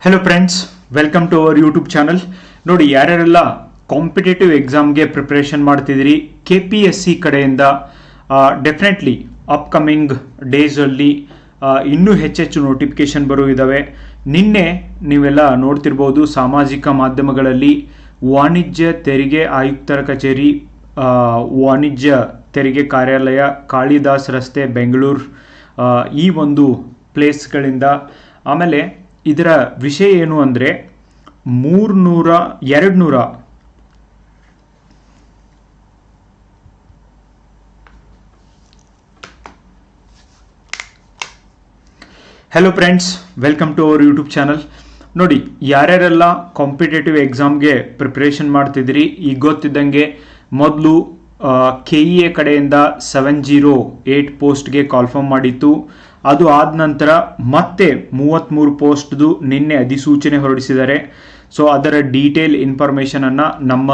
Hello friends welcome to our YouTube channel ನೋಡಿ, ಯಾರ್ಯಾರೆಲ್ಲ competitive ಎಕ್ಸಾಮ್ಗೆ ಪ್ರಿಪ್ರೇಷನ್ ಮಾಡ್ತಿದ್ದೀರಿ ಕೆ ಪಿ ಎಸ್ ಸಿ ಕಡೆಯಿಂದ ಡೆಫಿನೆಟ್ಲಿ ಅಪ್ಕಮಿಂಗ್ ಡೇಸಲ್ಲಿ ಇನ್ನೂ ಹೆಚ್ಚೆಚ್ಚು ನೋಟಿಫಿಕೇಶನ್ ಬರೋ ಇದ್ದಾವೆ ನಿನ್ನೆ ನೀವೆಲ್ಲ ನೋಡ್ತಿರ್ಬೋದು ಸಾಮಾಜಿಕ ಮಾಧ್ಯಮಗಳಲ್ಲಿ ವಾಣಿಜ್ಯ ತೆರಿಗೆ ಆಯುಕ್ತರ ಕಚೇರಿ ವಾಣಿಜ್ಯ ತೆರಿಗೆ ಕಾರ್ಯಾಲಯ, ಕಾಳಿದಾಸ್ ರಸ್ತೆ, ಬೆಂಗಳೂರು ಈ ಒಂದು ಪ್ಲೇಸ್ಗಳಿಂದ ಆಮೇಲೆ ಇದರ ವಿಷಯ ಏನು ಅಂದರೆ ಮೂರ್ನೂರ ಎರಡು ನೂರ hello friends welcome to our YouTube channel ನೋಡಿ, ಯಾರ್ಯಾರೆಲ್ಲ ಕಾಂಪಿಟೇಟಿವ್ ಎಕ್ಸಾಮ್ಗೆ ಪ್ರಿಪ್ರೇಷನ್ ಮಾಡ್ತಿದ್ದೀರಿ, ಈಗ ಗೊತ್ತಿದ್ದಂಗೆ ಮೊದಲು ಕೆ ಇ ಎ ಕಡೆಯಿಂದ ಸೆವೆನ್ ಜೀರೋ ಏಯ್ಟ್ ಪೋಸ್ಟ್ಗೆ ಕಾಲ್ಫರ್ಮ್ ಮಾಡಿತ್ತು. ಅದು ಆದ ನಂತರ ಮತ್ತೆ ಮೂವತ್ತ್ಮೂರು ಪೋಸ್ಟ್ದು ನಿನ್ನೆ ಅಧಿಸೂಚನೆ ಹೊರಡಿಸಿದ್ದಾರೆ. ಸೊ, ಅದರ ಡೀಟೇಲ್ ಇನ್ಫಾರ್ಮೇಷನನ್ನು ನಮ್ಮ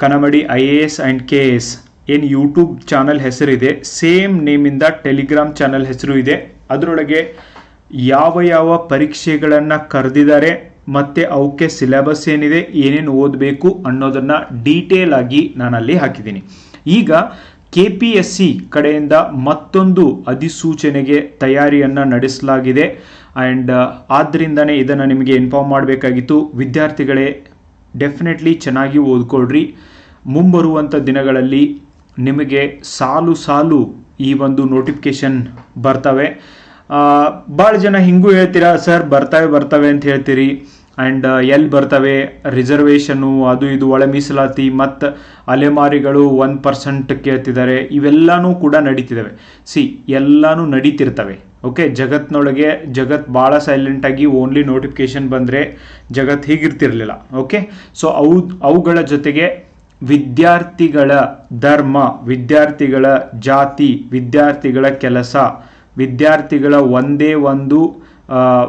Kanamadi I A S and K S ಏನು ಯೂಟ್ಯೂಬ್ ಚಾನಲ್ ಹೆಸರಿದೆ, ಸೇಮ್ ನೇಮಿಂದ ಟೆಲಿಗ್ರಾಮ್ ಚಾನಲ್ ಹೆಸರು ಇದೆ. ಅದರೊಳಗೆ ಯಾವ ಯಾವ ಪರೀಕ್ಷೆಗಳನ್ನು ಕರೆದಿದ್ದಾರೆ, ಮತ್ತು ಅವಕ್ಕೆ ಸಿಲೆಬಸ್ ಏನಿದೆ, ಏನೇನು ಓದಬೇಕು ಅನ್ನೋದನ್ನು ಡೀಟೇಲ್ ಆಗಿ ನಾನು ಅಲ್ಲಿ ಹಾಕಿದ್ದೀನಿ. ಈಗ ಕೆ ಪಿ ಎಸ್ ಸಿ ಕಡೆಯಿಂದ ಮತ್ತೊಂದು ಅಧಿಸೂಚನೆಗೆ ತಯಾರಿಯನ್ನು ನಡೆಸಲಾಗಿದೆ. ಆ್ಯಂಡ್ ಆದ್ದರಿಂದನೇ ಇದನ್ನು ನಿಮಗೆ ಇನ್ಫಾರ್ಮ್ ಮಾಡಬೇಕಾಗಿತ್ತು. ವಿದ್ಯಾರ್ಥಿಗಳೇ ಡೆಫಿನೆಟ್ಲಿ ಚೆನ್ನಾಗಿ ಓದ್ಕೊಳ್ರಿ. ಮುಂಬರುವಂಥ ದಿನಗಳಲ್ಲಿ ನಿಮಗೆ ಸಾಲು ಸಾಲು ಈ ಒಂದು ನೋಟಿಫಿಕೇಶನ್ ಬರ್ತವೆ. ಭಾಳ ಜನ ಹಿಂಗೂ ಹೇಳ್ತೀರಾ, ಸರ್, ಬರ್ತವೆ ಬರ್ತವೆ ಅಂತ ಹೇಳ್ತೀರಿ. ಆ್ಯಂಡ್ ಎಲ್ಲಿ ಬರ್ತವೆ? ರಿಸರ್ವೇಷನು ಅದು ಇದು, ಒಳ ಮೀಸಲಾತಿ, ಮತ್ತು ಅಲೆಮಾರಿಗಳು ಒನ್ ಪರ್ಸೆಂಟ್ ಕೇಳ್ತಿದ್ದಾರೆ. ಇವೆಲ್ಲನೂ ಕೂಡ ನಡೀತಿದ್ದಾವೆ ಸಿ, ಎಲ್ಲನೂ ನಡೀತಿರ್ತವೆ. ಓಕೆ? ಜಗತ್ತಿನೊಳಗೆ ಜಗತ್ ಭಾಳ ಸೈಲೆಂಟಾಗಿ ಓನ್ಲಿ ನೋಟಿಫಿಕೇಶನ್ ಬಂದರೆ ಜಗತ್ತು ಹೀಗಿರ್ತಿರ್ಲಿಲ್ಲ. ಓಕೆ? ಸೊ ಅವು, ಅವುಗಳ ಜೊತೆಗೆ ವಿದ್ಯಾರ್ಥಿಗಳ ಧರ್ಮ, ವಿದ್ಯಾರ್ಥಿಗಳ ಜಾತಿ, ವಿದ್ಯಾರ್ಥಿಗಳ ಕೆಲಸ, ವಿದ್ಯಾರ್ಥಿಗಳ ಒಂದೇ ಒಂದು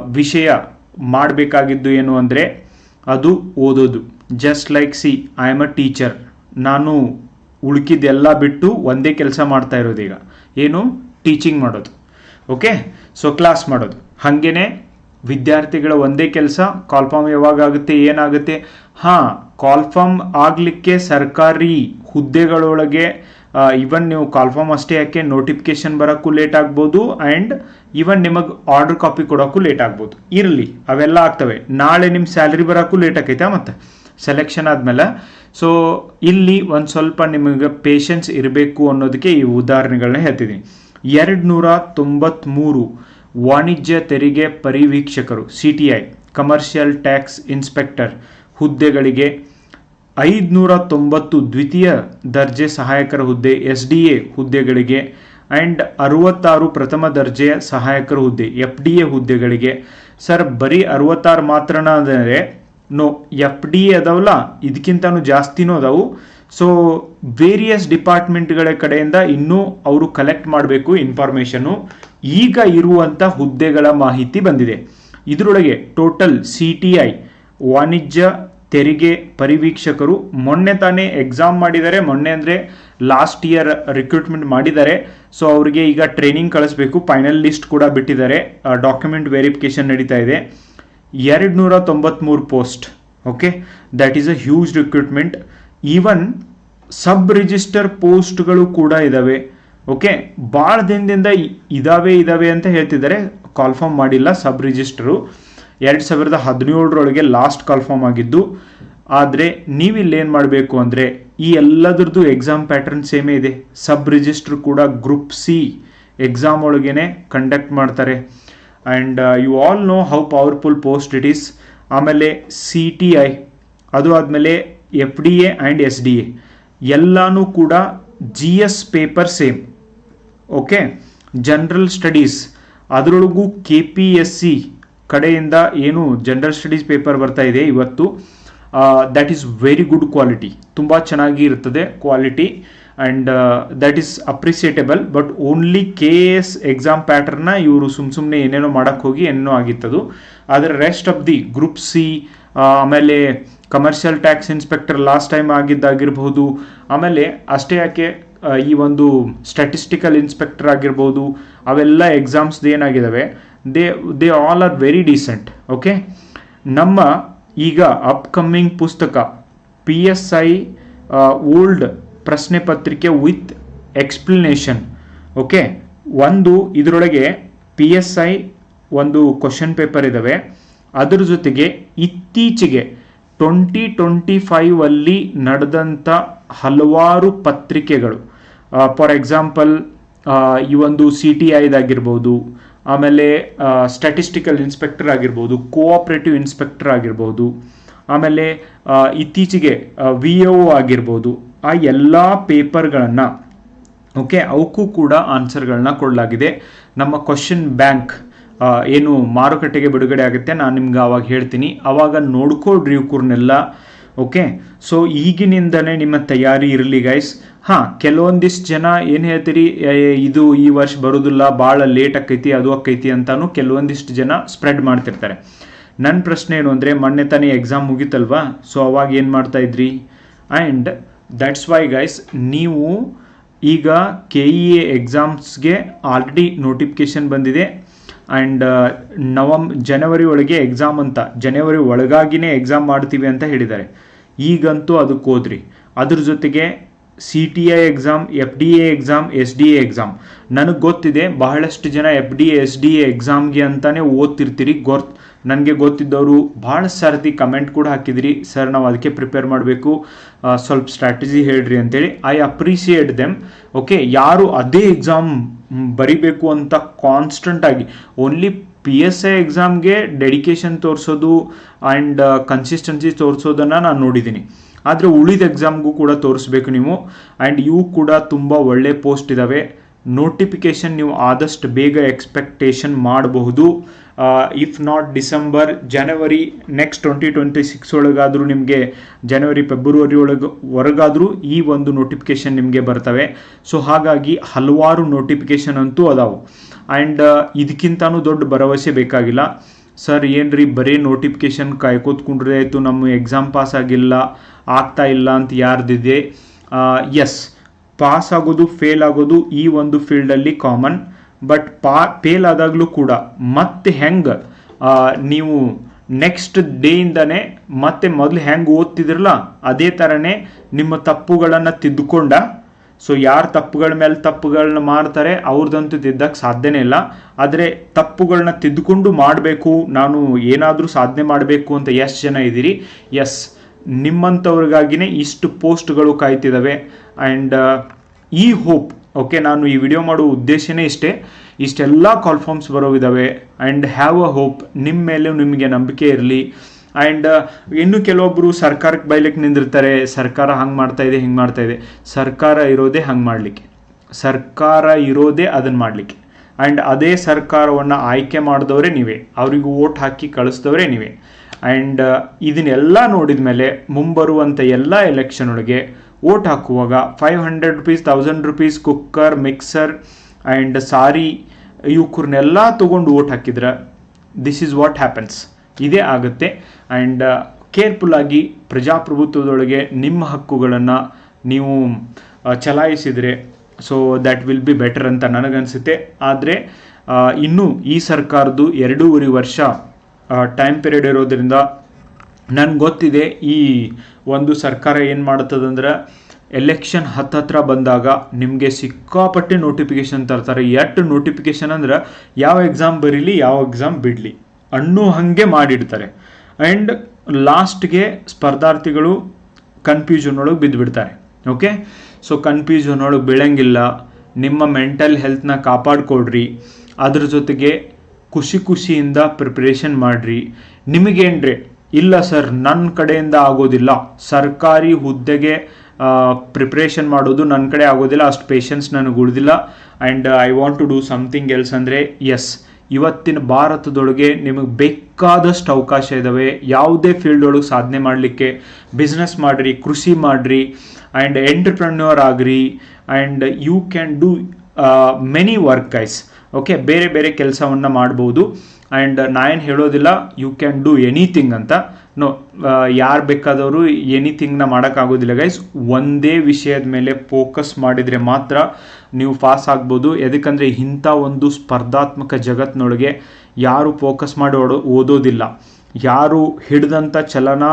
ವಿಷಯ ಮಾಡಬೇಕಾಗಿದ್ದು ಏನು ಅಂದರೆ ಅದು ಓದೋದು. Just like see I am a teacher ನಾನು ಉಳ್ಕಿದ್ದೆಲ್ಲ ಬಿಟ್ಟು ಒಂದೇ ಕೆಲಸ ಮಾಡ್ತಾ ಇರೋದು ಈಗ. ಏನು? ಟೀಚಿಂಗ್ ಮಾಡೋದು. ಓಕೆ ಸೊ ಕ್ಲಾಸ್ ಮಾಡೋದು. ಹಾಗೇನೆ ವಿದ್ಯಾರ್ಥಿಗಳ ಒಂದೇ ಕೆಲಸ ಕಾಲ್ಫಾರ್ಮ್ ಯಾವಾಗ ಆಗುತ್ತೆ ಏನಾಗುತ್ತೆ? ಹಾಂ ಕಾಲ್ಫಾರ್ಮ್ ಆಗಲಿಕ್ಕೆ ಸರ್ಕಾರಿ ಹುದ್ದೆಗಳೊಳಗೆ ಇವನ್ ನೀವು ಕಾಲ್ಫಾರ್ಮ್ ಅಷ್ಟೇ ಯಾಕೆ ನೋಟಿಫಿಕೇಶನ್ ಬರೋಕ್ಕೂ ಲೇಟ್ ಆಗ್ಬೋದು ಆ್ಯಂಡ್ ಇವನ್ ನಿಮಗೆ ಆರ್ಡರ್ ಕಾಪಿ ಕೊಡೋಕ್ಕೂ ಲೇಟ್ ಆಗ್ಬೋದು. ಇರಲಿ, ಅವೆಲ್ಲ ಆಗ್ತವೆ. ನಾಳೆ ನಿಮ್ಮ ಸ್ಯಾಲ್ರಿ ಬರೋಕ್ಕೂ ಲೇಟ್ ಆಕೈತೆ ಮತ್ತೆ? ಸೆಲೆಕ್ಷನ್ ಆದಮೇಲೆ. ಸೊ ಇಲ್ಲಿ ಒಂದು ಸ್ವಲ್ಪ ನಿಮಗೆ ಪೇಷನ್ಸ್ ಇರಬೇಕು ಅನ್ನೋದಕ್ಕೆ ಈ ಉದಾಹರಣೆಗಳನ್ನ ಹೇಳ್ತಿದ್ದೀನಿ ಎರಡು ನೂರ ತೊಂಬತ್ತ್ಮೂರು ವಾಣಿಜ್ಯ ತೆರಿಗೆ ಪರಿವೀಕ್ಷಕರು C T I commercial tax inspector ಹುದ್ದೆಗಳಿಗೆ ಐದುನೂರ ತೊಂಬತ್ತು ದ್ವಿತೀಯ ದರ್ಜೆ ಸಹಾಯಕರ ಹುದ್ದೆ ಎಸ್ ಡಿ ಎ ಹುದ್ದೆಗಳಿಗೆ ಆ್ಯಂಡ್ ಅರುವತ್ತಾರು ಪ್ರಥಮ ದರ್ಜೆಯ ಸಹಾಯಕರ ಹುದ್ದೆ ಎಫ್ ಡಿ ಎ ಹುದ್ದೆಗಳಿಗೆ. ಸರ್, ಬರೀ ಅರುವತ್ತಾರು ಮಾತ್ರನ ಅಂದರೆ, ನೋ ಎಫ್ ಡಿ ಎ ಅದಾವಲ್ಲ, ಇದಕ್ಕಿಂತನೂ ಜಾಸ್ತಿನೂ ಅದಾವು. ಸೊ ವೇರಿಯಸ್ ಡಿಪಾರ್ಟ್ಮೆಂಟ್ಗಳ ಕಡೆಯಿಂದ ಇನ್ನೂ ಅವರು ಕಲೆಕ್ಟ್ ಮಾಡಬೇಕು ಇನ್ಫಾರ್ಮೇಷನ್ನು ಈಗ ಇರುವಂಥ ಹುದ್ದೆಗಳ ಮಾಹಿತಿ ಬಂದಿದೆ. ಇದರೊಳಗೆ ಟೋಟಲ್ ಸಿ ಟಿ ಐ ವಾಣಿಜ್ಯ ತೆರಿಗೆ ಪರಿವೀಕ್ಷಕರು ಮೊನ್ನೆ ತಾನೇ ಎಕ್ಸಾಮ್ ಮಾಡಿದ್ದಾರೆ. ಮೊನ್ನೆ ಅಂದರೆ ಲಾಸ್ಟ್ ಇಯರ್ ರಿಕ್ರೂಟ್ಮೆಂಟ್ ಮಾಡಿದ್ದಾರೆ. ಸೊ ಅವರಿಗೆ ಈಗ ಟ್ರೈನಿಂಗ್ ಕಳಿಸ್ಬೇಕು. ಫೈನಲ್ ಲಿಸ್ಟ್ ಕೂಡ ಬಿಟ್ಟಿದ್ದಾರೆ. ಡಾಕ್ಯುಮೆಂಟ್ ವೆರಿಫಿಕೇಶನ್ ನಡೀತಾ ಇದೆ. ಎರಡು ನೂರ ತೊಂಬತ್ತ್ಮೂರು post okay that is a huge recruitment even sub register ಪೋಸ್ಟ್ಗಳು ಕೂಡ ಇದ್ದಾವೆ ಓಕೆ ಭಾಳ ದಿನದಿಂದ ಇದಾವೆ ಇದಾವೆ ಅಂತ ಹೇಳ್ತಿದ್ದಾರೆ. ಕಾಲ್ಫಾರ್ಮ್ ಮಾಡಿಲ್ಲ ಸಬ್ ರಿಜಿಸ್ಟರು ಎರಡು ಸಾವಿರದ ಹದಿನೇಳರೊಳಗೆ ಲಾಸ್ಟ್ ಕನ್ಫರ್ಮ್ ಆಗಿದ್ದು, ಆದರೆ ನೀವಿಲ್ಲೇನು ಮಾಡಬೇಕು ಅಂದರೆ, ಈ ಎಲ್ಲದ್ರದ್ದು ಎಕ್ಸಾಮ್ ಪ್ಯಾಟರ್ನ್ ಸೇಮೇ ಇದೆ. ಸಬ್ ರಿಜಿಸ್ಟರ್ ಕೂಡ ಗ್ರೂಪ್ ಸಿ ಎಕ್ಸಾಮ್ ಒಳಗೇನೆ ಕಂಡಕ್ಟ್ ಮಾಡ್ತಾರೆ. And you all know how powerful post it is ಆಮೇಲೆ ಸಿ ಟಿ ಐ ಅದು ಆದಮೇಲೆ F D A and S D A ಎಲ್ಲನೂ ಕೂಡ G S paper same okay general studies ಅದರೊಳಗೂ K P S C ಕಡೆಯಿಂದ ಏನು general studies paper ಬರ್ತಾ ಇದೆ ಇವತ್ತು that is very good quality ತುಂಬ ಚೆನ್ನಾಗಿ ಇರ್ತದೆ quality and that is appreciable but only K S exam pattern ಇವರು ಸುಮ್ಮ ಸುಮ್ಮನೆ ಏನೇನೋ ಮಾಡೋಕ್ಕೆ ಹೋಗಿ ಏನೇನೋ ಆಗಿತ್ತದು. ಆದರೆ rest of the group C ಆಮೇಲೆ commercial tax inspector last time ಆಗಿದ್ದಾಗಿರ್ಬೋದು ಆಮೇಲೆ ಅಷ್ಟೇ ಯಾಕೆ ಈ ಒಂದು ಸ್ಟ್ಯಾಟಿಸ್ಟಿಕಲ್ ಇನ್ಸ್ಪೆಕ್ಟರ್ ಆಗಿರ್ಬೋದು, ಅವೆಲ್ಲ ಎಕ್ಸಾಮ್ಸ್ದು ಏನಾಗಿದ್ದಾವೆ they they all are very decent okay ನಮ್ಮ ಈಗ ಅಪ್ಕಮಿಂಗ್ ಪುಸ್ತಕ ಪಿ ಎಸ್ ಐ ಓಲ್ಡ್ ಪ್ರಶ್ನೆ ಪತ್ರಿಕೆ ವಿತ್ ಎಕ್ಸ್ಪ್ಲನೇಷನ್ ಓಕೆ ಒಂದು ಇದರೊಳಗೆ ಪಿ ಎಸ್ ಐ ಒಂದು ಕ್ವಶನ್ ಪೇಪರ್ ಇದ್ದಾವೆ ಅದರ ಜೊತೆಗೆ ಇತ್ತೀಚೆಗೆ ಟ್ವೆಂಟಿ ಟ್ವೆಂಟಿ ಫೈವಲ್ಲಿ ನಡೆದಂಥ ಹಲವಾರು ಪತ್ರಿಕೆಗಳು ಫಾರ್ ಎಕ್ಸಾಂಪಲ್ ಈ ಒಂದು ಸಿ ಟಿ ಐದಾಗಿರ್ಬೋದು ಆಮೇಲೆ ಸ್ಟ್ಯಾಟಿಸ್ಟಿಕಲ್ ಇನ್ಸ್ಪೆಕ್ಟರ್ ಆಗಿರ್ಬೋದು ಕೋಆಪ್ರೇಟಿವ್ ಇನ್ಸ್ಪೆಕ್ಟರ್ ಆಗಿರ್ಬೋದು, ಆಮೇಲೆ ಇತ್ತೀಚೆಗೆ ವಿ ಒ ಆಗಿರ್ಬೋದು, ಆ ಎಲ್ಲ ಪೇಪರ್ಗಳನ್ನು ಓಕೆ ಅವಕ್ಕೂ ಕೂಡ ಆನ್ಸರ್ಗಳನ್ನ ಕೊಡಲಾಗಿದೆ. ನಮ್ಮ ಕ್ವಶನ್ ಬ್ಯಾಂಕ್ ಏನು ಮಾರುಕಟ್ಟೆಗೆ ಬಿಡುಗಡೆ ಆಗುತ್ತೆ, ನಾನು ನಿಮ್ಗೆ ಆವಾಗ ಹೇಳ್ತೀನಿ. ಆವಾಗ ನೋಡ್ಕೊಡ್ರಿ ಕೂರ್ನೆಲ್ಲ ಓಕೆ ಸೊ ಈಗಿನಿಂದನೇ ನಿಮ್ಮ ತಯಾರಿ ಇರಲಿ ಗೈಸ್ ಹಾಂ, ಕೆಲವೊಂದಿಷ್ಟು ಜನ ಏನು ಹೇಳ್ತೀರಿ ಇದು ಈ ವರ್ಷ ಬರೋದಿಲ್ಲ ಭಾಳ ಲೇಟ್ ಆಕೈತಿ ಅದು ಆಕೈತಿ ಅಂತಾನು ಕೆಲವೊಂದಿಷ್ಟು ಜನ ಸ್ಪ್ರೆಡ್ ಮಾಡ್ತಿರ್ತಾರೆ. ನನ್ನ ಪ್ರಶ್ನೆ ಏನು ಅಂದರೆ, ಮೊನ್ನೆ ತಾನೇ ಎಕ್ಸಾಮ್ ಮುಗೀತಲ್ವಾ? ಸೊ ಅವಾಗ ಏನು ಮಾಡ್ತಾ ಇದ್ರಿ? ಆ್ಯಂಡ್ ದಟ್ಸ್ ವೈ ಗೈಸ್ ನೀವು ಈಗ ಕೆ ಇ ಎ ಎಕ್ಸಾಮ್ಸ್ಗೆ ಆಲ್ರೆಡಿ ನೋಟಿಫಿಕೇಶನ್ ಬಂದಿದೆ. ಆ್ಯಂಡ್ ನವಂ ಜನವರಿ ಒಳಗೆ ಎಕ್ಸಾಮ್ ಅಂತ ಜನವರಿ ಒಳಗಾಗಿನೇ ಎಕ್ಸಾಮ್ ಮಾಡ್ತೀವಿ ಅಂತ ಹೇಳಿದ್ದಾರೆ. ಈಗಂತೂ ಅದಕ್ಕೆ ಹೋದ್ರಿ. ಅದ್ರ ಜೊತೆಗೆ C T I exam F D A exam S D A exam ನನಗೆ ಗೊತ್ತಿದೆ, ಬಹಳಷ್ಟು ಜನ F D S D A ಎಕ್ಸಾಮ್ಗೆ ಅಂತಾನೆ ಓದ್ತಿರ್ತೀರಿ. ಗೊತ್ತು ನನಗೆ ಗೊತ್ತಿದ್ದವರು ಭಾಳ ಸರ್ತಿ ಕಮೆಂಟ್ ಕೂಡ ಹಾಕಿದಿರಿ. ಸರ್ ನಾವು ಅದಕ್ಕೆ ಪ್ರಿಪೇರ್ ಮಾಡಬೇಕು. ಸ್ವಲ್ಪ ಸ್ಟ್ರಾಟಜಿ ಹೇಳ್ರಿ ಅಂತೇಳಿ ಐ ಅಪ್ರಿಸಿಯೇಟ್ ದೆಮ್ ಓಕೆ ಯಾರು ಅದೇ ಎಕ್ಸಾಮ್ ಬರಿಬೇಕು ಅಂತ ಕಾನ್ಸ್ಟಂಟ್ ಆಗಿ ಓನ್ಲಿ ಪಿ ಎಸ್ ಐ ಎಕ್ಸಾಮ್ಗೆ ಡೆಡಿಕೇಶನ್ ತೋರಿಸೋದು ಆ್ಯಂಡ್ ಕನ್ಸಿಸ್ಟೆನ್ಸಿ ತೋರಿಸೋದನ್ನು ನಾನು ನೋಡಿದ್ದೀನಿ ಆದರೆ ಉಳಿದ ಎಕ್ಸಾಮ್ಗೂ ಕೂಡ ತೋರಿಸ್ಬೇಕು ನೀವು. ಆ್ಯಂಡ್ ಇವು ಕೂಡ ತುಂಬ ಒಳ್ಳೆ ಪೋಸ್ಟ್ ಇದ್ದಾವೆ ನೋಟಿಫಿಕೇಶನ್ ನೀವು ಆದಷ್ಟು ಬೇಗ ಎಕ್ಸ್ಪೆಕ್ಟೇಷನ್ ಮಾಡಬಹುದು. If not December January next twenty twenty six ಒಳಗಾದರೂ ನಿಮಗೆ ಜನವರಿ ಫೆಬ್ರವರಿ ಒಳಗೆ, ಹೊರಗಾದರೂ ಈ ಒಂದು ನೋಟಿಫಿಕೇಶನ್ ನಿಮಗೆ ಬರ್ತವೆ. ಸೊ ಹಾಗಾಗಿ ಹಲವಾರು ನೋಟಿಫಿಕೇಶನ್ ಅಂತೂ ಅದಾವು. ಆ್ಯಂಡ್ ಇದಕ್ಕಿಂತನೂ ದೊಡ್ಡ ಭರವಸೆ ಬೇಕಾಗಿಲ್ಲ. ಸರ್, ಏನ್ರಿ, ಬರೀ ನೋಟಿಫಿಕೇಶನ್ ಕಾಯ್ಕೋತ್ಕೊಂಡ್ರೆ ಆಯಿತು, ನಮ್ಮ ಎಕ್ಸಾಮ್ ಪಾಸ್ ಆಗಿಲ್ಲ, ಆಗ್ತಾ ಇಲ್ಲ ಅಂತ ಯಾರ್ದಿದೆ? ಎಸ್ ಪಾಸ್ ಆಗೋದು ಫೇಲ್ ಆಗೋದು ಈ ಒಂದು ಫೀಲ್ಡಲ್ಲಿ ಕಾಮನ್ ಬಟ್ ಪಾ ಫೇಲ್ ಆದಾಗಲೂ ಕೂಡ ಮತ್ತೆ ಹೆಂಗೆ ನೀವು ನೆಕ್ಸ್ಟ್ ಡೇಯಿಂದನೇ ಮತ್ತೆ ಮೊದಲು ಹೆಂಗೆ ಓದ್ತಿದ್ರಲ್ಲ, ಅದೇ ಥರನೇ ನಿಮ್ಮ ತಪ್ಪುಗಳನ್ನು ತಿದ್ದುಕೊಂಡ ಸೊ ಯಾರು ತಪ್ಪುಗಳ ಮೇಲೆ ತಪ್ಪುಗಳನ್ನ ಮಾಡ್ತಾರೆ ಅವ್ರದ್ದಂತೂ ತಿದ್ದಕ್ಕೆ ಸಾಧ್ಯನೇ ಇಲ್ಲ. ಆದರೆ ತಪ್ಪುಗಳನ್ನ ತಿದ್ದುಕೊಂಡು ಮಾಡಬೇಕು, ನಾನು ಏನಾದರೂ ಸಾಧನೆ ಮಾಡಬೇಕು ಅಂತ ಎಷ್ಟು ಜನ ಇದ್ದೀರಿ? ಎಸ್ ನಿಮ್ಮಂಥವ್ರಿಗಾಗಿನೇ ಇಷ್ಟು ಪೋಸ್ಟ್ಗಳು ಕಾಯ್ತಿದ್ದಾವೆ ಆ್ಯಂಡ್ ಈ ಹೋಪ್ ಓಕೆ ನಾನು ಈ ವಿಡಿಯೋ ಮಾಡೋ ಉದ್ದೇಶನೇ ಇಷ್ಟೇ. ಇಷ್ಟೆಲ್ಲ ಕಾಲ್ಫಾರ್ಮ್ಸ್ ಬರೋವಿದ್ದಾವೆ ಆ್ಯಂಡ್ ಹ್ಯಾವ್ ಅ ಹೋಪ್ ನಿಮ್ಮ ಮೇಲೆ ನಿಮಗೆ ನಂಬಿಕೆ ಇರಲಿ. ಆ್ಯಂಡ್ ಇನ್ನು ಕೆಲವೊಬ್ಬರು ಸರ್ಕಾರಕ್ಕೆ ಬೈಲಿಕ್ಕೆ ನಿಂದಿರ್ತಾರೆ, ಸರ್ಕಾರ ಹಂಗೆ ಮಾಡ್ತಾ ಇದೆ, ಹಿಂಗೆ ಮಾಡ್ತಾ ಇದೆ. ಸರ್ಕಾರ ಇರೋದೇ ಹಂಗೆ ಮಾಡಲಿಕ್ಕೆ. ಸರ್ಕಾರ ಇರೋದೇ ಅದನ್ನು ಮಾಡಲಿಕ್ಕೆ. ಆ್ಯಂಡ್ ಅದೇ ಸರ್ಕಾರವನ್ನು ಆಯ್ಕೆ ಮಾಡಿದವರೇ ನೀವೇ. ಅವರಿಗೂ ಓಟ್ ಹಾಕಿ ಕಳಿಸಿದವರೇ ನೀವೇ. ಆ್ಯಂಡ್ ಇದನ್ನೆಲ್ಲ ನೋಡಿದ ಮೇಲೆ ಮುಂಬರುವಂಥ ಎಲ್ಲ ಎಲೆಕ್ಷನ್ ಒಳಗೆ ಓಟ್ ಹಾಕುವಾಗ five hundred rupees thousand rupees cooker, mixer and sari ಇವಕ್ರನ್ನೆಲ್ಲ ತೊಗೊಂಡು ಓಟ್ ಹಾಕಿದ್ರೆ, ದಿಸ್ ಈಸ್ ವಾಟ್ ಹ್ಯಾಪನ್ಸ್. ಇದೇ ಆಗುತ್ತೆ. ಆ್ಯಂಡ್ ಕೇರ್ಫುಲ್ಲಾಗಿ ಪ್ರಜಾಪ್ರಭುತ್ವದೊಳಗೆ ನಿಮ್ಮ ಹಕ್ಕುಗಳನ್ನು ನೀವು ಚಲಾಯಿಸಿದರೆ so that will be better ಅಂತ ನನಗನ್ಸುತ್ತೆ. ಆದರೆ ಇನ್ನೂ ಈ ಸರ್ಕಾರದ್ದು ಎರಡೂವರೆ ವರ್ಷ ಟೈಮ್ ಪೀರಿಯಡ್ ಇರೋದರಿಂದ ನನ್ಗೆ ಗೊತ್ತಿದೆ ಈ ಒಂದು ಸರ್ಕಾರ ಏನು ಮಾಡುತ್ತದಂದ್ರೆ ಎಲೆಕ್ಷನ್ ಹತ್ತತ್ರ ಬಂದಾಗ ನಿಮಗೆ ಸಿಕ್ಕಾಪಟ್ಟೆ ನೋಟಿಫಿಕೇಶನ್ ತರ್ತಾರೆ. ಎಷ್ಟು ನೋಟಿಫಿಕೇಶನ್ ಅಂದ್ರೆ, ಯಾವ ಎಕ್ಸಾಮ್ ಬರೀಲಿ, ಯಾವ ಎಕ್ಸಾಮ್ ಬಿಡಲಿ. ಅಣ್ಣು ಹಾಗೆ ಮಾಡಿಡ್ತಾರೆ. ಆ್ಯಂಡ್ ಲಾಸ್ಟ್ಗೆ ಸ್ಪರ್ಧಾರ್ಥಿಗಳು ಕನ್ಫ್ಯೂಷನ್ ಒಳಗೆ ಬಿದ್ದುಬಿಡ್ತಾರೆ ಓಕೆ ಸೊ ಕನ್ಫ್ಯೂಷನ್ ಒಳಗೆ ಬೀಳಂಗಿಲ್ಲ. ನಿಮ್ಮ ಮೆಂಟಲ್ ಹೆಲ್ತ್ನ ಕಾಪಾಡಿಕೊಡ್ರಿ ಅದ್ರ ಜೊತೆಗೆ ಖುಷಿ ಖುಷಿಯಿಂದ ಪ್ರಿಪ್ರೇಷನ್ ಮಾಡಿರಿ. ನಿಮಗೇನ್ರಿ? ಇಲ್ಲ ಸರ್ ನನ್ನ ಕಡೆಯಿಂದ ಆಗೋದಿಲ್ಲ. ಸರ್ಕಾರಿ ಹುದ್ದೆಗೆ ಪ್ರಿಪ್ರೇಷನ್ ಮಾಡೋದು ನನ್ನ ಕಡೆ ಆಗೋದಿಲ್ಲ. ಅಷ್ಟು ಪೇಷನ್ಸ್ ನನಗೆ ಉಳಿದಿಲ್ಲ. And I want to do something else ಅಂದರೆ ಎಸ್ ಇವತ್ತಿನ ಭಾರತದೊಳಗೆ ನಿಮಗೆ ಬೇಕಾದಷ್ಟು ಅವಕಾಶ ಇದ್ದಾವೆ ಯಾವುದೇ ಫೀಲ್ಡ್ ಒಳಗೆ ಸಾಧನೆ ಮಾಡಲಿಕ್ಕೆ ಬಿಸ್ನೆಸ್ ಮಾಡಿರಿ, ಕೃಷಿ ಮಾಡಿರಿ and entrepreneur agri and you can do many work guys okay ಬೇರೆ ಬೇರೆ ಕೆಲಸವನ್ನು ಮಾಡ್ಬೋದು. ಆ್ಯಂಡ್ ನಾ ಏನು ಹೇಳೋದಿಲ್ಲ ಯು ಕ್ಯಾನ್ ಡೂ ಎನಿಥಿಂಗ್ ಅಂತ. ನೋ ಯಾರು ಬೇಕಾದವರು ಎನಿಥಿಂಗ್ನ ಮಾಡೋಕ್ಕಾಗೋದಿಲ್ಲ ಗೈಸ್ ಒಂದೇ ವಿಷಯದ ಮೇಲೆ ಫೋಕಸ್ ಮಾಡಿದರೆ ಮಾತ್ರ ನೀವು ಪಾಸ್ ಆಗ್ಬೋದು. ಯಾಕಂದರೆ ಇಂಥ ಒಂದು ಸ್ಪರ್ಧಾತ್ಮಕ ಜಗತ್ತಿನೊಳಗೆ ಯಾರು ಫೋಕಸ್ ಮಾಡಿ ಓದೋದಿಲ್ಲ. ಯಾರು ಹಿಡ್ದಂಥ ಚಲನ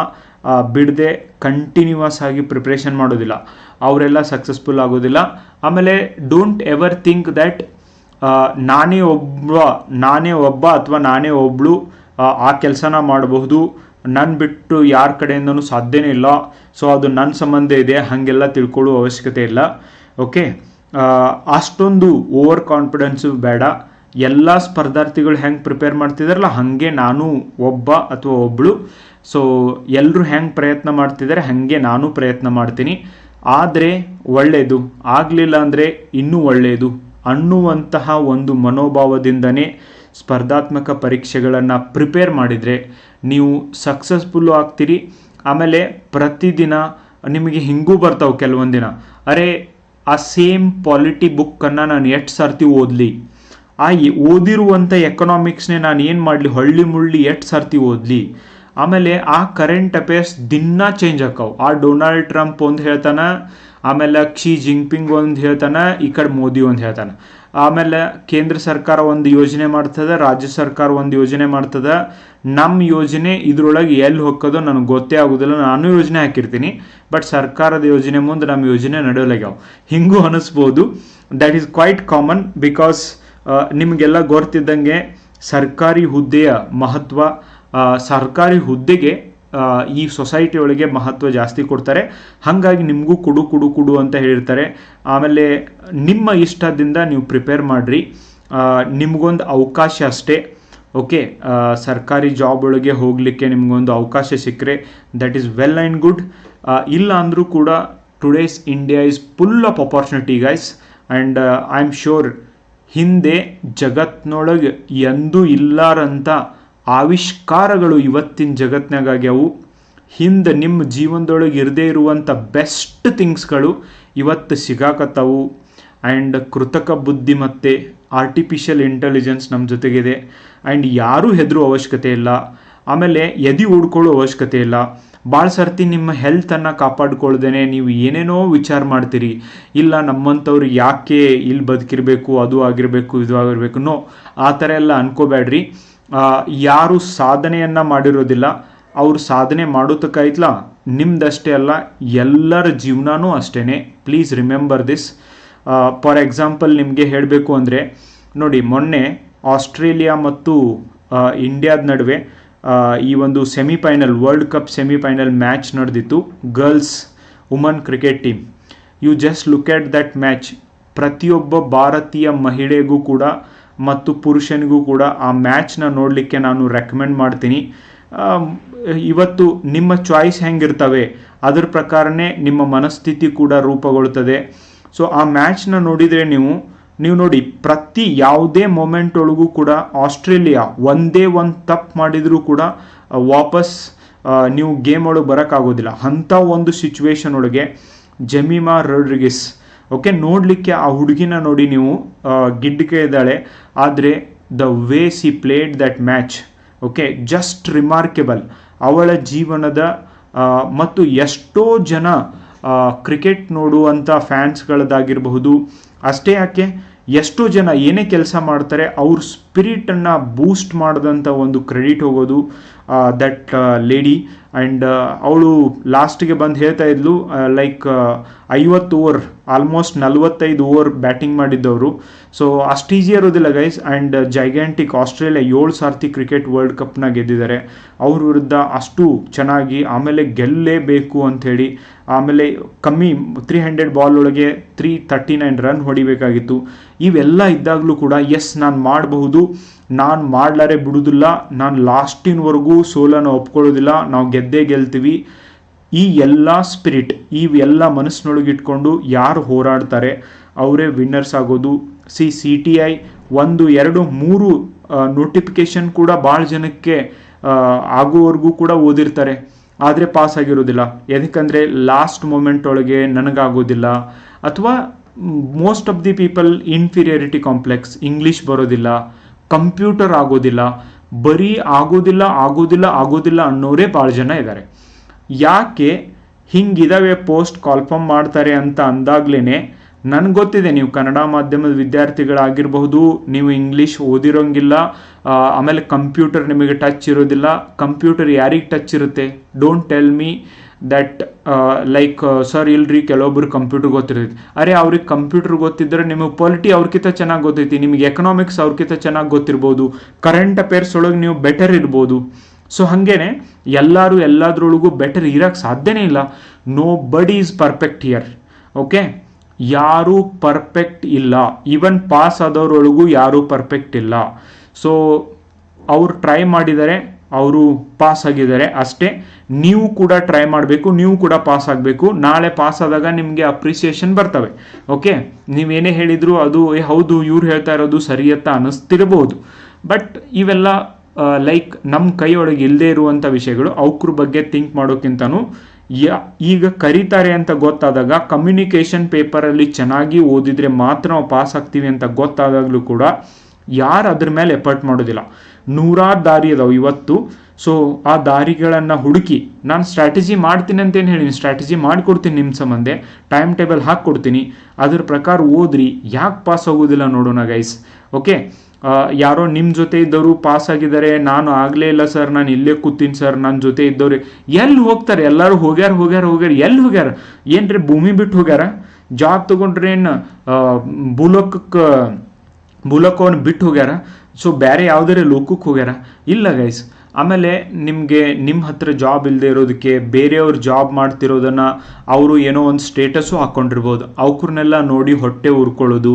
ಬಿಡದೆ ಕಂಟಿನ್ಯೂಸ್ ಆಗಿ ಪ್ರಿಪ್ರೇಷನ್ ಮಾಡೋದಿಲ್ಲ. ಅವರೆಲ್ಲ ಸಕ್ಸಸ್ಫುಲ್ ಆಗೋದಿಲ್ಲ. ಆಮೇಲೆ ಡೋಂಟ್ ಎವರ್ ಥಿಂಕ್ ದ್ಯಾಟ್ ನಾನೇ ಒಬ್ಬ ನಾನೇ ಒಬ್ಬ ಅಥವಾ ನಾನೇ ಒಬ್ಳು ಆ, ಆ ಕೆಲಸನ ಮಾಡಬಹುದು. ನನ್ನ ಬಿಟ್ಟು ಯಾರ ಕಡೆಯಿಂದನೂ ಸಾಧ್ಯನೇ ಇಲ್ಲ. ಸೊ ಅದು ನನ್ನ ಸಂಬಂಧ ಇದೆ, ಹಾಗೆಲ್ಲ ತಿಳ್ಕೊಳ್ಳೋ ಅವಶ್ಯಕತೆ ಇಲ್ಲ. ಓಕೆ ಅಷ್ಟೊಂದು ಓವರ್ ಕಾನ್ಫಿಡೆನ್ಸು ಬೇಡ. ಎಲ್ಲ ಸ್ಪರ್ಧಾರ್ಥಿಗಳು ಹೆಂಗೆ ಪ್ರಿಪೇರ್ ಮಾಡ್ತಿದಾರಲ್ಲ, ಹಾಗೆ ನಾನು ಒಬ್ಬ ಅಥವಾ ಒಬ್ಬಳು ಸೊ ಎಲ್ಲರೂ ಹೆಂಗೆ ಪ್ರಯತ್ನ ಮಾಡ್ತಿದ್ದಾರೆ ಹಾಗೆ ನಾನು ಪ್ರಯತ್ನ ಮಾಡ್ತೀನಿ. ಆದರೆ ಒಳ್ಳೆಯದು ಆಗಲಿಲ್ಲ ಅಂದರೆ ಇನ್ನೂ ಒಳ್ಳೆಯದು ಅನ್ನುವಂತಹ ಒಂದು ಮನೋಭಾವದಿಂದನೇ ಸ್ಪರ್ಧಾತ್ಮಕ ಪರೀಕ್ಷೆಗಳನ್ನು ಪ್ರಿಪೇರ್ ಮಾಡಿದರೆ ನೀವು ಸಕ್ಸಸ್ಫುಲ್ಲು ಆಗ್ತೀರಿ. ಆಮೇಲೆ ಪ್ರತಿದಿನ ನಿಮಗೆ ಹಿಂಗೂ ಬರ್ತಾವೆ ಕೆಲವೊಂದಿನ. ಅರೆ, ಆ ಸೇಮ್ ಪಾಲಿಟಿ ಬುಕ್ಕನ್ನು ನಾನು ಎಷ್ಟು ಸರ್ತಿ ಓದಲಿ? ಆ ಓದಿರುವಂಥ ಎಕನಾಮಿಕ್ಸ್ನೇ ನಾನು ಏನು ಮಾಡಲಿ? ಹಳ್ಳಿ ಮುಳ್ಳಿ ಎಷ್ಟು ಸರ್ತಿ ಓದಲಿ? ಆಮೇಲೆ ಆ ಕರೆಂಟ್ ಅಫೇರ್ಸ್ ದಿನ ಚೇಂಜ್ ಆಕಾವು ಆ ಡೊನಾಲ್ಡ್ ಟ್ರಂಪ್ ಒಂದು ಹೇಳ್ತಾನೆ, ಆಮೇಲೆ ಕ್ಷಿ ಜಿಂಗ್ಪಿಂಗ್ ಒಂದು ಹೇಳ್ತಾನೆ, ಈ ಕಡೆ ಮೋದಿ ಒಂದು ಹೇಳ್ತಾನ. ಆಮೇಲೆ ಕೇಂದ್ರ ಸರ್ಕಾರ ಒಂದು ಯೋಜನೆ ಮಾಡ್ತದೆ, ರಾಜ್ಯ ಸರ್ಕಾರ ಒಂದು ಯೋಜನೆ ಮಾಡ್ತದೆ. ನಮ್ಮ ಯೋಜನೆ ಇದ್ರೊಳಗೆ ಎಲ್ಲಿ ಹೋಗೋದು ನನಗೆ ಗೊತ್ತೇ ಆಗೋದಿಲ್ಲ, ನಾನು ಯೋಜನೆ ಹಾಕಿರ್ತೀನಿ, ಬಟ್ ಸರ್ಕಾರದ ಯೋಜನೆ ಮುಂದೆ ನಮ್ಮ ಯೋಜನೆ ನಡೆಯಲಾಗ್ಯಾವ ಹಿಂಗೂ ಅನಿಸ್ಬೋದು. That is quite common because ನಿಮಗೆಲ್ಲ ಗೊತ್ತಿದ್ದಂಗೆ ಸರ್ಕಾರಿ ಹುದ್ದೆಯ ಮಹತ್ವ ಸರ್ಕಾರಿ ಹುದ್ದೆಗೆ ಈ ಸೊಸೈಟಿ ಒಳಗೆ ಮಹತ್ವ ಜಾಸ್ತಿ ಕೊಡ್ತಾರೆ. ಹಾಗಾಗಿ ನಿಮಗೂ ಕೊಡು ಕೊಡು ಕೊಡು ಅಂತ ಹೇಳಿರ್ತಾರೆ. ಆಮೇಲೆ ನಿಮ್ಮ ಇಷ್ಟದಿಂದ ನೀವು ಪ್ರಿಪೇರ್ ಮಾಡಿರಿ. ನಿಮಗೊಂದು ಅವಕಾಶ ಅಷ್ಟೇ. ಓಕೆ ಸರ್ಕಾರಿ ಜಾಬ್ ಒಳಗೆ ಹೋಗಲಿಕ್ಕೆ ನಿಮಗೊಂದು ಅವಕಾಶ ಸಿಕ್ಕರೆ that is well and good ಇಲ್ಲ ಅಂದರೂ ಕೂಡ today's India is full of opportunity guys and I am sure ಹಿಂದೆ ಜಗತ್ನೊಳಗೆ ಎಂದೂ ಇಲ್ಲಾರಂಥ ಆವಿಷ್ಕಾರಗಳು ಇವತ್ತಿನ ಜಗತ್ನಾಗ ಆಗ್ಯಾವು ಹಿಂದೆ ನಿಮ್ಮ ಜೀವನದೊಳಗೆ ಇರದೇ ಇರುವಂಥ ಬೆಸ್ಟ್ ಥಿಂಗ್ಸ್ಗಳು ಇವತ್ತು ಸಿಗಾಕತ್ತಾವು. ಆ್ಯಂಡ್ ಕೃತಕ ಬುದ್ಧಿಮತ್ತೆ ಆರ್ಟಿಫಿಷಿಯಲ್ ಇಂಟೆಲಿಜೆನ್ಸ್ ನಮ್ಮ ಜೊತೆಗಿದೆ. ಆ್ಯಂಡ್ ಯಾರೂ ಹೆದರೂ ಅವಶ್ಯಕತೆ ಇಲ್ಲ. ಆಮೇಲೆ ಎದಿ ಓಡ್ಕೊಳ್ಳೋ ಅವಶ್ಯಕತೆ ಇಲ್ಲ. ಭಾಳ ಸರ್ತಿ ನಿಮ್ಮ ಹೆಲ್ತನ್ನು ಕಾಪಾಡ್ಕೊಳ್ದೇನೆ ನೀವು ಏನೇನೋ ವಿಚಾರ ಮಾಡ್ತೀರಿ. ಇಲ್ಲ ನಮ್ಮಂಥವ್ರು ಯಾಕೆ ಇಲ್ಲಿ ಬದುಕಿರಬೇಕು, ಅದು ಆಗಿರಬೇಕು, ಇದು ಆಗಿರಬೇಕು. ನೋ ಆ ಥರ ಎಲ್ಲ ಅನ್ಕೋಬೇಡ್ರಿ. ಯಾರು ಸಾಧನೆಯನ್ನು ಮಾಡಿರೋದಿಲ್ಲ. ಅವ್ರು ಸಾಧನೆ ಮಾಡೋದಕ್ಕಾಯ್ತಲ್ಲ ನಿಮ್ದಷ್ಟೇ ಅಲ್ಲ, ಎಲ್ಲರ ಜೀವನನೂ ಅಷ್ಟೇ please remember this for example ನಿಮಗೆ ಹೇಳಬೇಕು ಅಂದರೆ, ನೋಡಿ, ಮೊನ್ನೆ ಆಸ್ಟ್ರೇಲಿಯಾ ಮತ್ತು ಇಂಡಿಯಾದ ನಡುವೆ ಈ ಒಂದು semifinal world cup semifinal match ನಡೆದಿತ್ತು. Girls woman cricket team you just look at that match ಪ್ರತಿಯೊಬ್ಬ ಭಾರತೀಯ ಮಹಿಳೆಗೂ ಕೂಡ ಮತ್ತು ಪುರುಷನಿಗೂ ಕೂಡ ಆ ಮ್ಯಾಚ್ನ ನೋಡಲಿಕ್ಕೆ ನಾನು ರೆಕಮೆಂಡ್ ಮಾಡ್ತೀನಿ. ಇವತ್ತು ನಿಮ್ಮ ಚಾಯ್ಸ್ ಹೆಂಗಿರ್ತವೆ? ಅದರ ಪ್ರಕಾರನೇ ನಿಮ್ಮ ಮನಸ್ಥಿತಿ ಕೂಡ ರೂಪುಗೊಳ್ಳುತ್ತದೆ ಸೊ ಆ ಮ್ಯಾಚ್ನ ನೋಡಿದರೆ ನೀವು ನೀವು ನೋಡಿ, ಪ್ರತಿ ಯಾವುದೇ ಮೊಮೆಂಟ್ ಒಳಗೂ ಕೂಡ ಆಸ್ಟ್ರೇಲಿಯಾ ಒಂದೇ ಒಂದು ತಪ್ಪು ಮಾಡಿದರೂ ಕೂಡ ವಾಪಸ್ ನೀವು ಗೇಮ್ ಒಳಗೆ ಬರೋಕ್ಕಾಗೋದಿಲ್ಲ. ಅಂಥ ಒಂದು ಸಿಚುವೇಶನ್ ಒಳಗೆ ಜಮೀಮಾ ರೋಡ್ರಿಗಿಸ್ ಓಕೆ ನೋಡಲಿಕ್ಕೆ ಆ ಹುಡುಗಿನ ನೋಡಿ ನೀವು ಗಿಡ್ಡಕ್ಕೆ ಇದ್ದಾಳೆ. ಆದರೆ the way she played that match okay just remarkable ಅವಳ ಜೀವನದ ಮತ್ತು ಎಷ್ಟೋ ಜನ ಕ್ರಿಕೆಟ್ ನೋಡುವಂಥ ಫ್ಯಾನ್ಸ್ಗಳದ್ದಾಗಿರಬಹುದು ಅಷ್ಟೇ ಯಾಕೆ, ಎಷ್ಟೋ ಜನ ಏನೇ ಕೆಲಸ ಮಾಡ್ತಾರೆ, ಅವ್ರ ಸ್ಪಿರಿಟನ್ನು ಬೂಸ್ಟ್ ಮಾಡಿದಂಥ ಒಂದು ಕ್ರೆಡಿಟ್ ಹೋಗೋದು ದಟ್ ಲೇಡಿ ಆ್ಯಂಡ್ ಅವಳು ಲಾಸ್ಟಿಗೆ ಬಂದು ಹೇಳ್ತಾ ಇದ್ಲು ಲೈಕ್ ಐವತ್ತು ಓವರ್ ಆಲ್ಮೋಸ್ಟ್ ನಲವತ್ತೈದು ಓವರ್ ಬ್ಯಾಟಿಂಗ್ ಮಾಡಿದ್ದವರು. ಸೊ ಅಷ್ಟು ಈಸಿ ಇರೋದಿಲ್ಲ ಗೈಸ್ ಆ್ಯಂಡ್ ಜೈಗ್ಯಾಂಟಿಕ್ ಆಸ್ಟ್ರೇಲಿಯಾ ಏಳು ಸಾರ್ತಿ ಕ್ರಿಕೆಟ್ ವರ್ಲ್ಡ್ ಕಪ್ನ ಗೆದ್ದಿದ್ದಾರೆ. ಅವ್ರ ವಿರುದ್ಧ ಅಷ್ಟು ಚೆನ್ನಾಗಿ ಆಮೇಲೆ ಗೆಲ್ಲಲೇಬೇಕು ಅಂಥೇಳಿ, ಆಮೇಲೆ ಕಮ್ಮಿ ತ್ರೀ ಹಂಡ್ರೆಡ್ ಬಾಲ್ ಒಳಗೆ ತ್ರೀ ತರ್ಟಿ ನೈನ್ ರನ್ ಹೊಡಿಬೇಕಾಗಿತ್ತು. ಇವೆಲ್ಲ ಇದ್ದಾಗಲೂ ಕೂಡ ಎಸ್ ನಾನು ಮಾಡಬಹುದು. ನಾನು ಮಾಡಲಾರೆ ಬಿಡುವುದಿಲ್ಲ ನಾನು ಲಾಸ್ಟಿನವರೆಗೂ ಸೋಲನ್ನು ಒಪ್ಕೊಳ್ಳೋದಿಲ್ಲ. ನಾವು ಗೆದ್ದೇ ಗೆಲ್ತೀವಿ. ಈ ಎಲ್ಲ ಸ್ಪಿರಿಟ್ ಈ ಎಲ್ಲ ಇಟ್ಕೊಂಡು ಯಾರು ಹೋರಾಡ್ತಾರೆ, ಅವರೇ ವಿನ್ನರ್ಸ್ ಆಗೋದು. ಸಿ ಸಿ ಟಿ ಐ ಒಂದು, ಎರಡು, ಮೂರು ನೋಟಿಫಿಕೇಶನ್ ಕೂಡ ಭಾಳ ಜನಕ್ಕೆ ಆಗುವವರೆಗೂ ಕೂಡ ಓದಿರ್ತಾರೆ. ಆದರೆ ಪಾಸ್ ಆಗಿರೋದಿಲ್ಲ. ಯಾಕಂದರೆ ಲಾಸ್ಟ್ ಮೂಮೆಂಟ್ ಒಳಗೆ ನನಗಾಗೋದಿಲ್ಲ. ಅಥವಾ most of the people inferiority complex English ಬರೋದಿಲ್ಲ. ಕಂಪ್ಯೂಟರ್ ಆಗೋದಿಲ್ಲ. ಬರೀ ಆಗೋದಿಲ್ಲ ಆಗೋದಿಲ್ಲ ಆಗೋದಿಲ್ಲ ಅನ್ನೋರೇ ಭಾಳ ಜನ ಇದ್ದಾರೆ ಯಾಕೆ ಹಿಂಗಿದಾವೆ ಪೋಸ್ಟ್ ಕಾಲ್ಫಮ್ ಮಾಡ್ತಾರೆ ಅಂತ ಅಂದಾಗ್ಲೇ ನನಗೆ ಗೊತ್ತಿದೆ ನೀವು ಕನ್ನಡ ಮಾಧ್ಯಮದ ವಿದ್ಯಾರ್ಥಿಗಳಾಗಿರಬಹುದು, ನೀವು ಇಂಗ್ಲೀಷ್ ಓದಿರೋಂಗಿಲ್ಲ ಆಮೇಲೆ ಕಂಪ್ಯೂಟರ್ ನಿಮಗೆ ಟಚ್ ಇರೋದಿಲ್ಲ, ಕಂಪ್ಯೂಟರ್ ಯಾರಿಗೆ ಟಚ್ ಇರುತ್ತೆ? Don't tell me that like sir ಇಲ್ರಿ, ಕೆಲವೊಬ್ರು ಕಂಪ್ಯೂಟರ್ ಗೊತ್ತಿರ್ತೈತಿ. ಅರೆ, ಅವ್ರಿಗೆ ಕಂಪ್ಯೂಟರ್ ಗೊತ್ತಿದ್ರೆ ನಿಮಗೆ ಪೊಲಿಟಿ ಅವ್ರಕ್ಕಿಂತ ಚೆನ್ನಾಗಿ ಗೊತ್ತೈತಿ. ನಿಮಗೆ ಎಕನಾಮಿಕ್ಸ್ ಅವ್ರಕ್ಕಿಂತ ಚೆನ್ನಾಗಿ ಗೊತ್ತಿರ್ಬೋದು. ಕರೆಂಟ್ ಅಫೇರ್ಸ್ ಒಳಗೆ ನೀವು ಬೆಟರ್ ಇರ್ಬೋದು. ಸೊ ಹಾಗೇನೆ ಎಲ್ಲರೂ ಎಲ್ಲದ್ರೊಳಗೂ ಬೆಟರ್ ಇರೋಕ್ಕೆ ಸಾಧ್ಯನೇ ಇಲ್ಲ. Nobody is perfect here okay ಯಾರೂ ಪರ್ಫೆಕ್ಟ್ ಇಲ್ಲ. ಈವನ್ ಪಾಸ್ ಆದವ್ರೊಳಗೂ ಯಾರೂ ಪರ್ಫೆಕ್ಟ್ ಇಲ್ಲ. ಸೊ ಅವ್ರು ಟ್ರೈ ಮಾಡಿದ್ದಾರೆ ಅವರು ಪಾಸ್ ಆಗಿದ್ದಾರೆ ಅಷ್ಟೇ. ನೀವು ಕೂಡ ಟ್ರೈ ಮಾಡಬೇಕು, ನೀವು ಕೂಡ ಪಾಸ್ ಆಗಬೇಕು. ನಾಳೆ ಪಾಸ್ ಆದಾಗ ನಿಮಗೆ ಅಪ್ರಿಸಿಯೇಷನ್ ಬರ್ತವೆ. ಓಕೆ ನೀವೇನೇ ಹೇಳಿದ್ರು ಅದು ಹೌದು, ಇವ್ರು ಹೇಳ್ತಾ ಇರೋದು ಸರಿಯತ್ತ ಅನ್ನಿಸ್ತಿರಬಹುದು ಬಟ್ ಇವೆಲ್ಲ ಲೈಕ್ ನಮ್ಮ ಕೈಯೊಳಗೆ ಇಲ್ಲದೆ ಇರುವಂಥ ವಿಷಯಗಳು ಅವ್ರ ಬಗ್ಗೆ ಥಿಂಕ್ ಮಾಡೋಕ್ಕಿಂತನೂ, ಯಾ, ಈಗ ಕರೀತಾರೆ ಅಂತ ಗೊತ್ತಾದಾಗ ಕಮ್ಯುನಿಕೇಷನ್ ಪೇಪರಲ್ಲಿ ಚೆನ್ನಾಗಿ ಓದಿದರೆ ಮಾತ್ರ ನಾವು ಪಾಸ್ ಆಗ್ತೀವಿ ಅಂತ ಗೊತ್ತಾದಾಗಲೂ ಕೂಡ, ಯಾರು ಅದ್ರ ಮೇಲೆ ಎಫರ್ಟ್ ಮಾಡೋದಿಲ್ಲ. ನೂರಾರು ದಾರಿ ಅದಾವೆ ಇವತ್ತು. ಸೊ ಆ ದಾರಿಗಳನ್ನು ಹುಡುಕಿ, ನಾನು ಸ್ಟ್ರಾಟಜಿ ಮಾಡ್ತೀನಿ ಅಂತೇನು ಹೇಳಿ ಸ್ಟ್ರಾಟಜಿ ಮಾಡಿಕೊಡ್ತೀನಿ ನಿಮ್ಮ ಸಂಬಂಧ ಟೈಮ್ ಟೇಬಲ್ ಹಾಕ್ಕೊಡ್ತೀನಿ, ಅದ್ರ ಪ್ರಕಾರ ಓದ್ರಿ, ಯಾಕೆ ಪಾಸ್ ಆಗೋದಿಲ್ಲ ನೋಡೋಣ ಗೈಸ್ ಓಕೆ ಯಾರೋ ನಿಮ್ಮ ಜೊತೆ ಇದ್ದವರು ಪಾಸ್ ಆಗಿದ್ದಾರೆ, ನಾನು ಆಗಲೇ ಇಲ್ಲ ಸರ್ ನಾನು ಇಲ್ಲೇ ಕೂತೀನಿ ಸರ್ ನನ್ನ ಜೊತೆ ಇದ್ದವ್ರು, ಎಲ್ಲಿ ಹೋಗ್ತಾರೆ? ಎಲ್ಲರೂ ಹೋಗ್ಯಾರ ಹೋಗ್ಯಾರ ಹೋಗ್ಯಾರ, ಎಲ್ಲಿ ಹೋಗ್ಯಾರ? ಏನ್ರಿ ಭೂಮಿ ಬಿಟ್ಟು ಹೋಗ್ಯಾರ? ಜಾಬ್ ತೊಗೊಂಡ್ರೆ ಏನು ಭೂಲೋಕಕ್ಕೆ, ಭೂಲೋಕವನ್ನು ಬಿಟ್ಟು ಹೋಗ್ಯಾರ? ಸೊ ಬೇರೆ ಯಾವುದಾರೆ ಲೋಕಕ್ಕೆ ಹೋಗ್ಯಾರ? ಇಲ್ಲ ಗೈಸ್ ಆಮೇಲೆ ನಿಮಗೆ ನಿಮ್ಮ ಹತ್ರ ಜಾಬ್ ಇಲ್ಲದೆ ಇರೋದಕ್ಕೆ ಬೇರೆಯವ್ರು ಜಾಬ್ ಮಾಡ್ತಿರೋದನ್ನು ಅವರು ಏನೋ ಒಂದು ಸ್ಟೇಟಸ್ಸು ಹಾಕ್ಕೊಂಡಿರ್ಬೋದು ಅವ್ರನ್ನೆಲ್ಲ ನೋಡಿ ಹೊಟ್ಟೆ ಉರ್ಕೊಳ್ಳೋದು.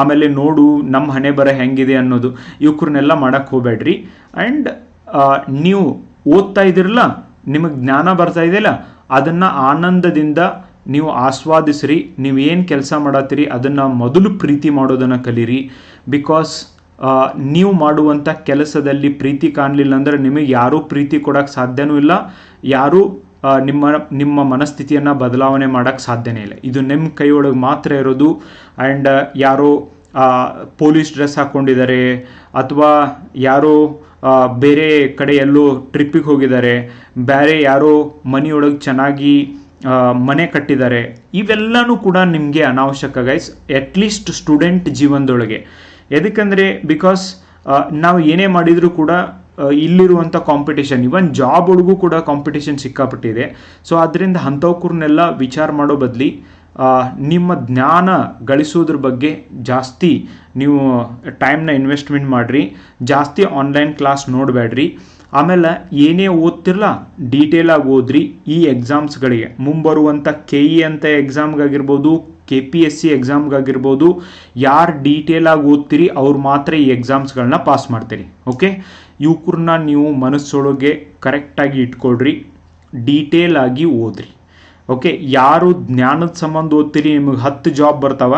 ಆಮೇಲೆ ನೋಡು ನಮ್ಮ ಹಣೆ ಬರ ಹೆಂಗಿದೆ ಅನ್ನೋದು. ಇವ್ರನ್ನೆಲ್ಲ ಮಾಡೋಕ್ಕೆ ಹೋಗ್ಬೇಡ್ರಿ. ಆ್ಯಂಡ್ ನೀವು ಓದ್ತಾ ಇದ್ದೀರಲ್ಲ ನಿಮಗೆ ಜ್ಞಾನ ಬರ್ತಾ ಇದೆಯಲ್ಲ ಅದನ್ನು ಆನಂದದಿಂದ ನೀವು ಆಸ್ವಾದಿಸ್ರಿ. ನೀವು ಏನು ಕೆಲಸ ಮಾಡತ್ತೀರಿ, ಅದನ್ನು ಮೊದಲು ಪ್ರೀತಿ ಮಾಡೋದನ್ನು ಕಲೀರಿ. ಬಿಕಾಸ್ ನೀವು ಮಾಡುವಂಥ ಕೆಲಸದಲ್ಲಿ ಪ್ರೀತಿ ಕಾಣಲಿಲ್ಲ ಅಂದರೆ ನಿಮಗೆ ಯಾರೂ ಪ್ರೀತಿ ಕೊಡೋಕ್ಕೆ ಸಾಧ್ಯವೂ ಇಲ್ಲ. ಯಾರೂ ನಿಮ್ಮ ನಿಮ್ಮ ಮನಸ್ಥಿತಿಯನ್ನು ಬದಲಾವಣೆ ಮಾಡೋಕ್ಕೆ ಸಾಧ್ಯನೇ ಇಲ್ಲ. ಇದು ನಿಮ್ಮ ಕೈಯೊಳಗೆ ಮಾತ್ರ ಇರೋದು. ಆ್ಯಂಡ್ ಯಾರೋ ಪೊಲೀಸ್ ಡ್ರೆಸ್ ಹಾಕ್ಕೊಂಡಿದ್ದಾರೆ ಅಥವಾ ಯಾರೋ ಬೇರೆ ಕಡೆ ಎಲ್ಲೋ ಟ್ರಿಪ್ಪಿಗೆ ಹೋಗಿದ್ದಾರೆ. ಬೇರೆ ಯಾರೋ ಮನೆಯೊಳಗೆ ಚೆನ್ನಾಗಿ ಮನೆ ಕಟ್ಟಿದ್ದಾರೆ. ಇವೆಲ್ಲನೂ ಕೂಡ ನಿಮಗೆ ಅನಾವಶ್ಯಕ ಗೈಸ್ ಅಟ್ಲೀಸ್ಟ್ ಸ್ಟೂಡೆಂಟ್ ಜೀವನದೊಳಗೆ. ಎದಕ್ಕಂದರೆ ಬಿಕಾಸ್ ನಾವು ಏನೇ ಮಾಡಿದರೂ ಕೂಡ ಇಲ್ಲಿರುವಂಥ ಕಾಂಪಿಟೇಷನ್ ಇವನ್ ಜಾಬ್ ಒಳಗೂ ಕೂಡ ಕಾಂಪಿಟೇಷನ್ ಸಿಕ್ಕಾಪಟ್ಟಿದೆ. ಸೊ ಅದರಿಂದ ಅಂಥವ್ಕೂರ್ನೆಲ್ಲ ವಿಚಾರ ಮಾಡೋ ಬದಲಿ ನಿಮ್ಮ ಜ್ಞಾನ ಗಳಿಸೋದ್ರ ಬಗ್ಗೆ ಜಾಸ್ತಿ ನೀವು ಟೈಮ್ನ ಇನ್ವೆಸ್ಟ್ಮೆಂಟ್ ಮಾಡಿರಿ. ಜಾಸ್ತಿ ಆನ್ಲೈನ್ ಕ್ಲಾಸ್ ನೋಡಬೇಡ್ರಿ ಆಮೇಲೆ ಏನೇ ಓದ್ತಿರಲ್ಲ ಡೀಟೇಲಾಗಿ ಓದ್ರಿ. ಈ ಎಕ್ಸಾಮ್ಸ್ಗಳಿಗೆ ಮುಂಬರುವಂಥ ಕೆ ಇ ಅಂತ ಎಕ್ಸಾಮ್ಗಾಗಿರ್ಬೋದು ಕೆ ಪಿ ಎಸ್ ಸಿ ಎಕ್ಸಾಮ್ಗಾಗಿರ್ಬೋದು ಯಾರು ಡೀಟೇಲಾಗಿ ಓದ್ತೀರಿ, ಅವ್ರು ಮಾತ್ರ ಈ ಎಕ್ಸಾಮ್ಸ್ಗಳನ್ನ ಪಾಸ್ ಮಾಡ್ತೀರಿ ಓಕೆ ಇವ್ಕರನ್ನ ನೀವು ಮನಸ್ಸೊಳಗೆ ಕರೆಕ್ಟಾಗಿ ಇಟ್ಕೊಳ್ರಿ ಡೀಟೇಲ್ ಆಗಿ ಓದ್ರಿ ಓಕೆ ಯಾರು ಜ್ಞಾನದ ಸಂಬಂಧ ಓದ್ತೀರಿ, ನಿಮಗೆ ಹತ್ತು ಜಾಬ್ ಬರ್ತಾವ?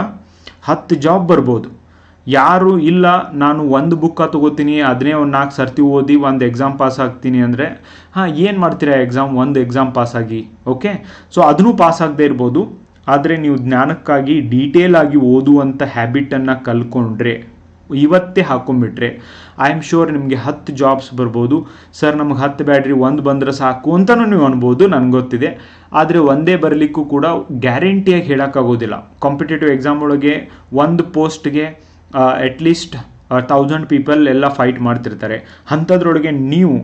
ಹತ್ತು ಜಾಬ್ ಬರ್ಬೋದು. ಯಾರು ಇಲ್ಲ, ನಾನು ಒಂದು ಬುಕ್ಕ ತೊಗೋತೀನಿ ಅದನ್ನೇ ಒಂದು ನಾಲ್ಕು ಸರ್ತಿ ಓದಿ ಒಂದು ಎಕ್ಸಾಮ್ ಪಾಸ್ ಆಗ್ತೀನಿ ಅಂದರೆ, ಹಾಂ, ಏನು ಮಾಡ್ತೀರಾ ಎಕ್ಸಾಮ್ ಒಂದು ಎಕ್ಸಾಮ್ ಪಾಸ್ ಆಗಿ ಓಕೆ ಸೊ ಅದನ್ನು ಪಾಸ್ ಆಗದೆ ಇರ್ಬೋದು. ಆದರೆ ನೀವು ಜ್ಞಾನಕ್ಕಾಗಿ ಡೀಟೇಲ್ ಆಗಿ ಓದುವಂಥ ಹ್ಯಾಬಿಟನ್ನು ಕಲ್ಕೊಂಡ್ರೆ, ಇವತ್ತೇ ಹಾಕೊಂಡ್ಬಿಟ್ರೆ ಐ ಆಮ್ ಶೋರ್ ನಿಮಗೆ ಹತ್ತು ಜಾಬ್ಸ್ ಬರ್ಬೋದು. ಸರ್ ನಮಗೆ ಹತ್ತು ಬ್ಯಾಟ್ರಿ ಒಂದು ಬಂದರೆ ಸಾಕು ಅಂತಲೂ ನೀವು ಅನ್ಬೋದು, ನನಗೆ ಗೊತ್ತಿದೆ. ಆದರೆ ಒಂದೇ ಬರಲಿಕ್ಕೂ ಕೂಡ ಗ್ಯಾರಂಟಿಯಾಗಿ ಹೇಳೋಕ್ಕಾಗೋದಿಲ್ಲ. ಕಾಂಪಿಟೇಟಿವ್ ಎಕ್ಸಾಮ್ ಒಳಗೆ ಒಂದು ಪೋಸ್ಟ್ಗೆ ಅಟ್ಲೀಸ್ಟ್ ತೌಸಂಡ್ ಪೀಪಲ್ ಎಲ್ಲ ಫೈಟ್ ಮಾಡ್ತಿರ್ತಾರೆ. ಅಂಥದ್ರೊಳಗೆ ನೀವು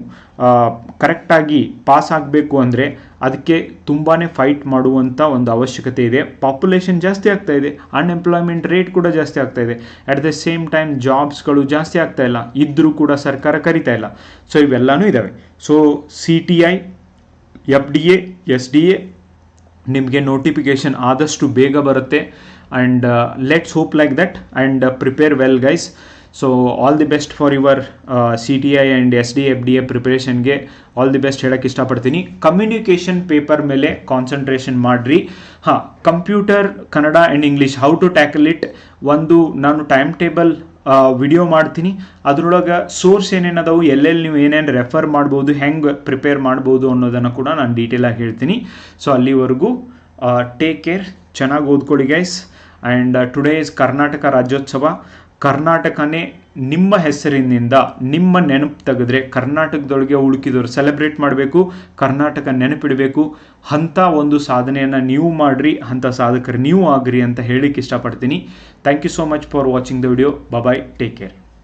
ಕರೆಕ್ಟಾಗಿ ಪಾಸ್ ಆಗಬೇಕು ಅಂದರೆ ಅದಕ್ಕೆ ತುಂಬಾ ಫೈಟ್ ಮಾಡುವಂಥ ಒಂದು ಅವಶ್ಯಕತೆ ಇದೆ. ಪಾಪ್ಯುಲೇಷನ್ ಜಾಸ್ತಿ ಆಗ್ತಾ ಇದೆ. ಅನ್ಎಂಪ್ಲಾಯ್ಮೆಂಟ್ ರೇಟ್ ಕೂಡ ಜಾಸ್ತಿ ಆಗ್ತಾ ಇದೆ. ಅಟ್ ದ ಸೇಮ್ ಟೈಮ್ ಜಾಬ್ಸ್ಗಳು ಜಾಸ್ತಿ ಆಗ್ತಾ ಇಲ್ಲ. ಇದ್ದರೂ ಕೂಡ ಸರ್ಕಾರ ಕರಿತಾ ಇಲ್ಲ. ಸೊ ಇವೆಲ್ಲನೂ ಇದ್ದಾವೆ so C T I F D A S D A ನಿಮಗೆ ನೋಟಿಫಿಕೇಷನ್ ಆದಷ್ಟು ಬೇಗ ಬರುತ್ತೆ. And let's hope like that and prepare well guys so all the best for your C T I and S D F D A ಪ್ರಿಪ್ರೇಷನ್ಗೆ all the best ಹೇಳೋಕ್ಕೆ ಇಷ್ಟಪಡ್ತೀನಿ. Communication paper ಮೇಲೆ concentration ಮಾಡಿರಿ. ಹಾಂ computer Kannada and English how to tackle it ಒಂದು, ನಾನು time table video ಮಾಡ್ತೀನಿ. ಅದರೊಳಗೆ source ಏನೇನದಾವು, ಎಲ್ಲೆಲ್ಲಿ ನೀವು ಏನೇನು ರೆಫರ್ ಮಾಡ್ಬೋದು, ಹೆಂಗೆ ಪ್ರಿಪೇರ್ ಮಾಡ್ಬೋದು ಅನ್ನೋದನ್ನು ಕೂಡ ನಾನು ಡೀಟೇಲಾಗಿ ಹೇಳ್ತೀನಿ. ಸೊ ಅಲ್ಲಿವರೆಗೂ ಟೇಕ್ ಕೇರ್ ಚೆನ್ನಾಗಿ ಓದ್ಕೊಡಿ guys and today is Karnataka Rajyotsava ಕರ್ನಾಟಕನೇ ನಿಮ್ಮ ಹೆಸರಿನಿಂದ ನಿಮ್ಮ ನೆನಪು ತೆಗೆದ್ರೆ ಕರ್ನಾಟಕದೊಳಗೆ ಉಳುಕಿದವರು ಸೆಲೆಬ್ರೇಟ್ ಮಾಡಬೇಕು, ಕರ್ನಾಟಕ ನೆನಪಿಡಬೇಕು. ಅಂಥ ಒಂದು ಸಾಧನೆಯನ್ನು ನೀವು ಮಾಡ್ರಿ, ಅಂಥ ಸಾಧಕರು ನೀವು ಆಗ್ರಿ ಅಂತ ಹೇಳಿಕ್ಕೆ ಇಷ್ಟಪಡ್ತೀನಿ. Thank you so much for watching the video bye take care